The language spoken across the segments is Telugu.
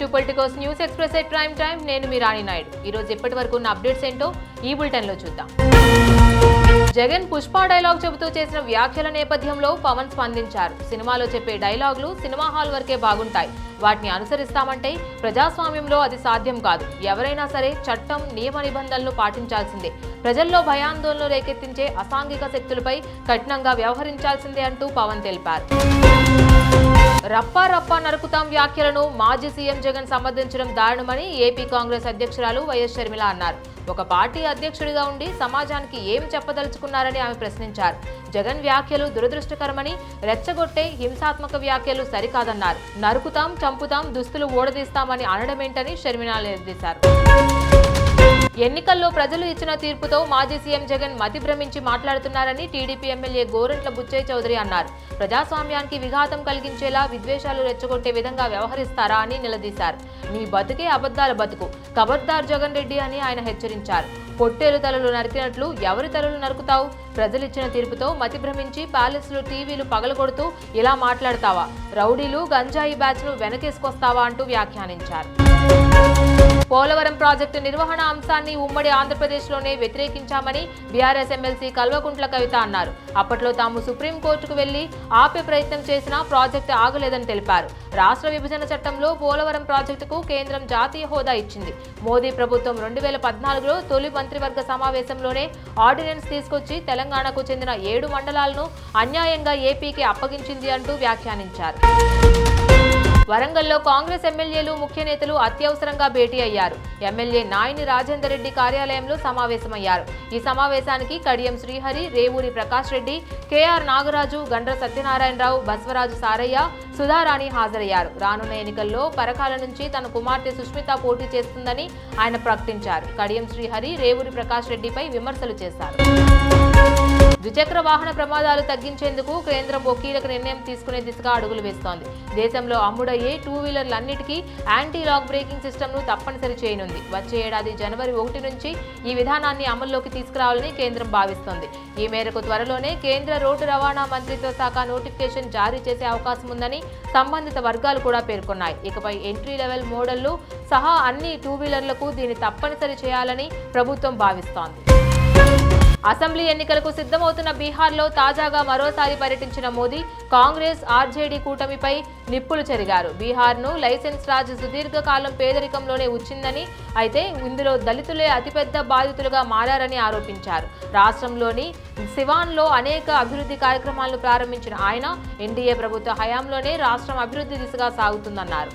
To politicos news express at prime time నేను మీ రాణి నాయుడు. ఈ రోజు ఇప్పటి వరకు ఉన్న అప్డేట్స్ ఏంటో ఈ బులెటిన్లో చూద్దాం. జగన్ పుష్ప డైలాగ్ చెబుతూ చేసిన వ్యాఖ్యల నేపథ్యంలో పవన్ స్పందించారు. సినిమాలో చెప్పే డైలాగులు సినిమా హాల్ వరకే బాగుంటాయి. వాటిని అనుసరిస్తామంటే ప్రజాస్వామ్యంలో అది సాధ్యం కాదు. ఎవరైనా సరే చట్టం నియమ నిబంధనలు పాటించాల్సిందే. ప్రజల్లో భయాందోళనలు రేకెత్తించే అసాంఘిక శక్తులపై కఠినంగా వ్యవహరించాల్సిందే అంటూ పవన్ తెలిపారు. రప్పా రప్పా నరుకుతాం వ్యాఖ్యలను మాజీ సీఎం జగన్ సమర్థించడం దారుణమని ఏపీ కాంగ్రెస్ అధ్యక్షురాలు వైఎస్ షర్మిల అన్నారు. ఒక పార్టీ అధ్యక్షుడిగా ఉండి సమాజానికి ఏం చెప్పదలుచుకున్నారని ఆమె ప్రశ్నించారు. జగన్ వ్యాఖ్యలు దురదృష్టకరమని రెచ్చగొట్టే హింసాత్మక వ్యాఖ్యలు సరికాదన్నారు. నరుకుతాం చంపుతాం దుస్తులు ఓడదీస్తామని అనడమేంటని షర్మిల నిలదీశారు ఎన్నికల్లో ప్రజలు ఇచ్చిన తీర్పుతో మాజీ సీఎం జగన్ మతి భ్రమించి మాట్లాడుతున్నారని టీడీపీ ఎమ్మెల్యే గోరంట్ల బుచ్చయ్య చౌదరి అన్నారు. ప్రజాస్వామ్యానికి విఘాతం కలిగించేలా విద్వేషాలు రెచ్చగొట్టే విధంగా వ్యవహరిస్తారా అని నిలదీశారు. నీ బతుకే అబద్ధాల బతుకు ఖబర్దార్ జగన్ రెడ్డి అని ఆయన హెచ్చరించారు. పొట్టేలు తలలు నరికినట్లు ఎవరి తలలు నరుకుతావు? ప్రజలిచ్చిన తీర్పుతో మతి భ్రమించి ప్యాలెస్లు టీవీలు పగలగొడుతూ ఇలా మాట్లాడతావా? రౌడీలు గంజాయి బ్యాచ్ను వెనకేసుకొస్తావా అంటూ వ్యాఖ్యానించారు. పోలవరం ప్రాజెక్టు నిర్వహణ అంశాన్ని ఉమ్మడి ఆంధ్రప్రదేశ్లోనే వ్యతిరేకించామని బీఆర్ఎస్ ఎమ్మెల్సీ కల్వకుంట్ల కవిత అన్నారు. అప్పట్లో తాము సుప్రీంకోర్టుకు వెళ్ళి ఆపే ప్రయత్నం చేసినా ప్రాజెక్టు ఆగలేదని తెలిపారు. రాష్ట్ర విభజన చట్టంలో పోలవరం ప్రాజెక్టుకు కేంద్రం జాతీయ హోదా ఇచ్చింది. మోదీ ప్రభుత్వం రెండు వేల పద్నాలుగులో తొలి మంత్రివర్గ సమావేశంలోనే ఆర్డినెన్స్ తీసుకొచ్చి తెలంగాణకు చెందిన ఏడు మండలాలను అన్యాయంగా ఏపీకి అప్పగించింది అంటూ వ్యాఖ్యానించారు. వరంగల్లో కాంగ్రెస్ ఎమ్మెల్యేలు ముఖ్య నేతలు అత్యవసరంగా భేటీ అయ్యారు. ఎమ్మెల్యే నాయని రాజేందర్ రెడ్డి కార్యాలయంలో సమావేశమయ్యారు. ఈ సమావేశానికి కడియం శ్రీహరి రేవూరి ప్రకాష్ రెడ్డి కేఆర్ నాగరాజు గండ్ర సత్యనారాయణరావు బస్వరాజు సారయ్య సుధారాణి హాజరయ్యారు. రానున్న ఎన్నికల్లో పరకాల నుంచి తన కుమార్తె సుష్మిత పోటీ చేస్తుందని ఆయన ప్రకటించారు. కడియం శ్రీహరి రేవూరి ప్రకాష్ రెడ్డిపై విమర్శలు చేశారు. ద్విచక్ర వాహన ప్రమాదాలు తగ్గించేందుకు కేంద్రం ఓ కీలక నిర్ణయం తీసుకునే దిశగా అడుగులు వేస్తోంది. దేశంలో అమ్ముడయ్యే టూ వీలర్లన్నిటికీ యాంటీ లాక్ బ్రేకింగ్ సిస్టమ్ను తప్పనిసరి చేయనుంది. వచ్చే ఏడాది జనవరి ఒకటి నుంచి ఈ విధానాన్ని అమల్లోకి తీసుకురావాలని కేంద్రం భావిస్తోంది. ఈ మేరకు త్వరలోనే కేంద్ర రోడ్డు రవాణా మంత్రిత్వ శాఖ నోటిఫికేషన్ జారీ చేసే అవకాశం ఉందని సంబంధిత వర్గాలు కూడా పేర్కొన్నాయి. ఇకపై ఎంట్రీ లెవెల్ మోడళ్ళు సహా అన్ని టూ వీలర్లకు దీన్ని తప్పనిసరి చేయాలని ప్రభుత్వం భావిస్తోంది. అసెంబ్లీ ఎన్నికలకు సిద్ధమవుతున్న బీహార్లో తాజాగా మరోసారి పర్యటించిన మోదీ కాంగ్రెస్ ఆర్జేడీ కూటమిపై నిప్పులు చెరిగారు. బీహార్ను లైసెన్స్ రాజ్ సుదీర్ఘకాలం పేదరికంలోనే వచ్చిందని అయితే ఇందులో దళితులే అతిపెద్ద బాధితులుగా మారారని ఆరోపించారు. రాష్ట్రంలోని సివాన్లో అనేక అభివృద్ధి కార్యక్రమాలను ప్రారంభించిన ఆయన ఎన్డీఏ ప్రభుత్వ హయాంలోనే రాష్ట్రం అభివృద్ధి దిశగా సాగుతుందన్నారు.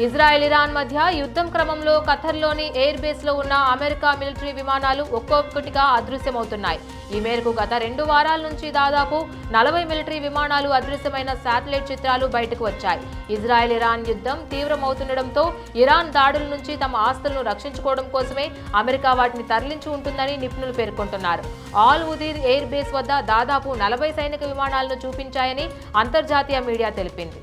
ఇజ్రాయెల్ ఇరాన్ మధ్య యుద్ధం క్రమంలో ఖతర్లోని ఎయిర్ బేస్లో ఉన్న అమెరికా మిలిటరీ విమానాలు ఒక్కొక్కటిగా అదృశ్యమవుతున్నాయి. ఈ మేరకు గత రెండు వారాల నుంచి దాదాపు నలభై మిలిటరీ విమానాలు అదృశ్యమైన శాటిలైట్ చిత్రాలు బయటకు వచ్చాయి. ఇజ్రాయెల్ ఇరాన్ యుద్ధం తీవ్రమవుతుండటంతో ఇరాన్ దాడుల నుంచి తమ ఆస్తులను రక్షించుకోవడం కోసమే అమెరికా వాటిని తరలించి ఉంటుందని నిపుణులు పేర్కొంటున్నారు. ఆల్ ఉదీర్ ఎయిర్ బేస్ వద్ద దాదాపు నలభై సైనిక విమానాలను చూపించాయని అంతర్జాతీయ మీడియా తెలిపింది.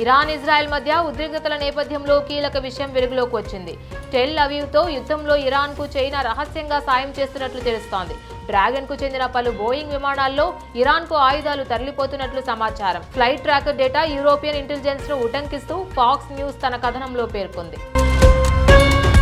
ఇరాన్ ఇజ్రాయెల్ మధ్య ఉద్రిక్తతల నేపథ్యంలో కీలక విషయం వెలుగులోకి వచ్చింది. టెల్ అవీవ్తో యుద్ధంలో ఇరాన్కు చైనా రహస్యంగా సాయం చేస్తున్నట్లు తెలుస్తోంది. డ్రాగన్కు చెందిన పలు బోయింగ్ విమానాల్లో ఇరాన్కు ఆయుధాలు తరలిపోతున్నట్లు సమాచారం. ఫ్లైట్ ట్రాకర్ డేటా యూరోపియన్ ఇంటెలిజెన్స్ను ఉటంకిస్తూ ఫాక్స్ న్యూస్ తన కథనంలో పేర్కొంది.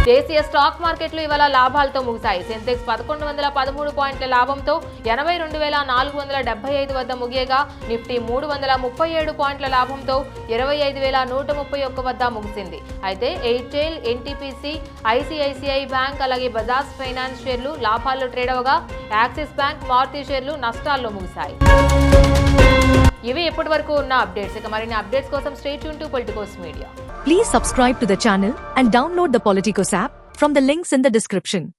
దేశీయ స్టాక్ మార్కెట్లు ఇవాళ లాభాలతో ముగిశాయి. సెన్సెక్స్ పదకొండు వందల పదమూడు పాయింట్ల లాభంతో ఎనభై రెండు వేల నాలుగు వందల డెబ్బై ఐదు వద్ద ముగియగా నిఫ్టీ మూడు వందల ముప్పై ఏడు పాయింట్ల లాభంతో ఇరవై ఐదు వేల నూట ముప్పై ఒక్క వద్ద ముగిసింది. అయితే ఎయిర్టెల్ ఎన్టీపీసీ ఐసిఐసిఐ బ్యాంక్ అలాగే బజాజ్ ఫైనాన్స్ షేర్లు లాభాల్లో ట్రేడ్ అవగా యాక్సిస్ బ్యాంక్ మారుతి షేర్లు నష్టాల్లో ముగిశాయి. ఇవి ఇప్పటి వరకు ఉన్న అప్డేట్స్ ఇక మరిన్ని అప్డేట్స్ కోసం stay Yoon to Politico's media Please subscribe to the channel and download the Politicos app from the links in the description.